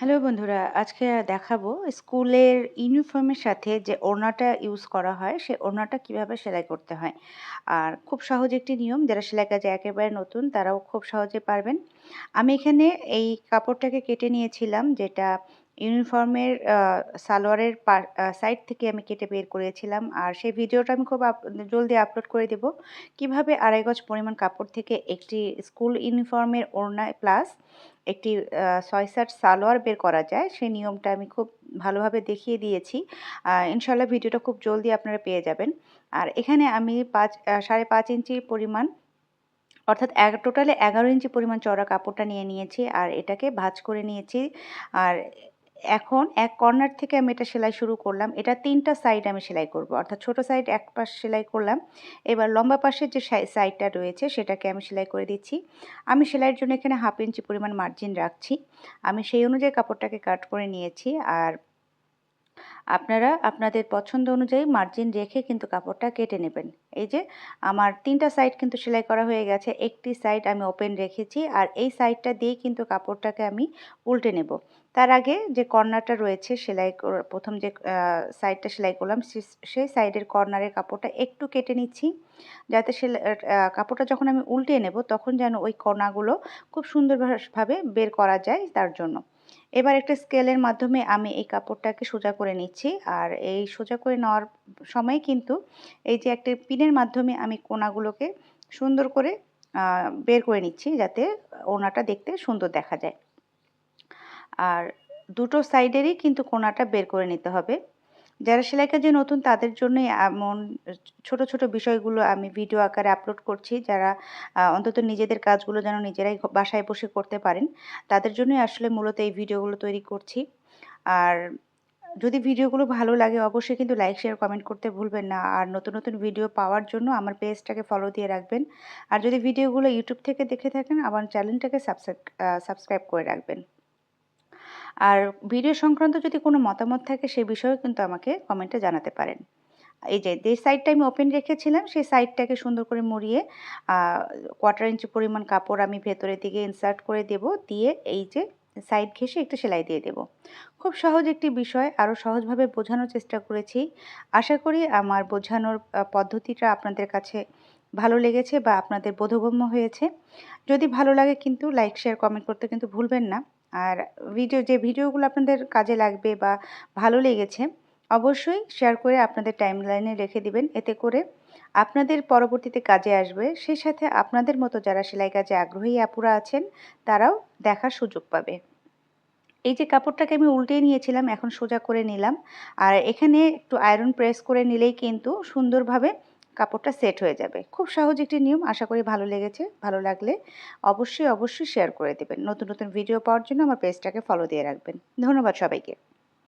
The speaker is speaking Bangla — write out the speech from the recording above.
হ্যালো বন্ধুরা, আজকে দেখাবো স্কুলের ইউনিফর্মের সাথে যে ওড়নাটা ইউজ করা হয় সেই ওড়নাটা কীভাবে সেলাই করতে হয়। আর খুব সহজ একটি নিয়ম, যারা সেলাই কাজে একেবারে নতুন, তারাও খুব সহজে পারবেন। আমি এখানে এই কাপড়টাকে কেটে নিয়েছিলাম, যেটা ইউনিফর্মের সালোয়ারের সাইড থেকে আমি কেটে বের করেছিলাম। আর সেই ভিডিওটা আমি খুব জলদি আপলোড করে দেব। কীভাবে আড়াই গজ পরিমাণ কাপড় থেকে একটি স্কুল ইউনিফর্মের ওড়নায় প্লাস একটি ছয় সাট সালোয়ার বের করা যায়, সেই নিয়মটা আমি খুব ভালোভাবে দেখিয়ে দিয়েছি। ইনশাল্লাহ ভিডিওটা খুব জলদি আপনারা পেয়ে যাবেন। আর এখানে আমি পাঁচ সাড়ে পাঁচ ইঞ্চি পরিমাণ, অর্থাৎ এক টোটালে এগারো ইঞ্চি পরিমাণ চড়া কাপড়টা নিয়ে নিয়েছি। আর এটাকে ভাজ করে নিয়েছি। আর এখন এক কর্নার থেকে আমি এটা সেলাই শুরু করলাম। এটা তিনটা সাইড আমি সেলাই করব। অর্থাৎ ছোট সাইড এক পাশ সেলাই করলাম। এবার লম্বা পাশের যে সাইডটা রয়েছে, সেটাকে আমি সেলাই করে দিচ্ছি। আমি সেলাইয়ের জন্য এখানে হাফ ইঞ্চি পরিমাণ মার্জিন রাখছি। আমি সেই অনুযায়ী কাপড়টাকে কাট করে নিয়েছি। আর আপনারা আপনাদের পছন্দ অনুযায়ী মার্জিন রেখে কিন্তু কাপড়টা কেটে নেবেন। এই যে, আমার তিনটা সাইড কিন্তু সেলাই করা হয়ে গেছে। একটি সাইড আমি ওপেন রেখেছি আর এই সাইডটা দিয়ে কিন্তু কাপড়টাকে আমি উল্টে নেব। তার আগে যে কর্নারটা রয়েছে সেলাই প্রথম যে সাইডটা সেলাই করলাম সেই সাইডের কর্নারের কাপড়টা একটু কেটে নিচ্ছি। যাতে সে কাপড়টা যখন আমি উল্টে নেব তখন যেন ওই কণাগুলো খুব সুন্দরভাবে বের করা যায় তার জন্য। এবার একটা স্কেলের মাধ্যমে আমি এই কাপড়টাকে সোজা করে নিচ্ছি। আর এই সোজা করে নেওয়ার সময় কিন্তু এই যে একটা পিনের মাধ্যমে আমি কোনাগুলোকে সুন্দর করে বের করে নিচ্ছি যাতে ওনাটা দেখতে সুন্দর দেখা যায়। আর দুটো সাইডেরই কিন্তু কোনাটা বের করে নিতে হবে। যারা সেলাই কাজে নতুন, তাদের জন্যই এমন ছোট ছোট বিষয়গুলো আমি ভিডিও আকারে আপলোড করছি, যারা অন্তত নিজেদের কাজগুলো যেন নিজেরাই বাসায় বসে করতে পারেন, তাদের জন্যই আসলে মূলত এই ভিডিওগুলো তৈরি করছি। আর যদি ভিডিওগুলো ভালো লাগে, অবশ্যই কিন্তু লাইক শেয়ার কমেন্ট করতে ভুলবেন না। আর নতুন নতুন ভিডিও পাওয়ার জন্য আমার পেজটাকে ফলো দিয়ে রাখবেন। আর যদি ভিডিওগুলো ইউটিউব থেকে দেখে থাকেন, আমার চ্যানেলটাকে সাবস্ক্রাইব সাবস্ক্রাইব করে রাখবেন। আর ভিডিও সংক্রান্ত যদি কোনো মতামত থাকে, সে বিষয়েও কিন্তু আমাকে কমেন্টে জানাতে পারেন। এই যে যে সাইডটা আমি ওপেন রেখেছিলাম, সেই সাইডটাকে সুন্দর করে মুড়িয়ে কোয়ার্টার ইঞ্চি পরিমাণ কাপড় আমি ভেতরের দিকে ইনসার্ট করে দেব, দিয়ে এই যে সাইড ঘেসে একটু সেলাই দিয়ে দেব। খুব সহজ একটি বিষয় আরও সহজভাবে বোঝানোর চেষ্টা করেছি। আশা করি আমার বোঝানোর পদ্ধতিটা আপনাদের কাছে ভালো লেগেছে বা আপনাদের বোধগম্য হয়েছে। যদি ভালো লাগে কিন্তু লাইক শেয়ার কমেন্ট করতে কিন্তু ভুলবেন না। আর ভিডিও যে ভিডিওগুলো আপনাদের কাজে লাগবে বা ভালো লেগেছে, অবশ্যই শেয়ার করে আপনাদের টাইম লাইনে রেখে দিবেন। এতে করে আপনাদের পরবর্তীতে কাজে আসবে। সেই সাথে আপনাদের মতো যারা সেলাই কাজে আগ্রহী আপুরা আছেন, তারাও দেখার সুযোগ পাবে। এই যে কাপড়টাকে আমি উল্টে নিয়েছিলাম, এখন সোজা করে নিলাম। আর এখানে একটু আয়রন প্রেস করে নিলেই কিন্তু সুন্দরভাবে কাপড়টা সেট হয়ে যাবে। খুব সহজ একটি নিয়ম, আশা করি ভালো লেগেছে। ভালো লাগলে অবশ্যই অবশ্যই শেয়ার করে দেবেন। নতুন নতুন ভিডিও পাওয়ার জন্য আমার পেজটাকে ফলো দিয়ে রাখবেন। ধন্যবাদ সবাইকে।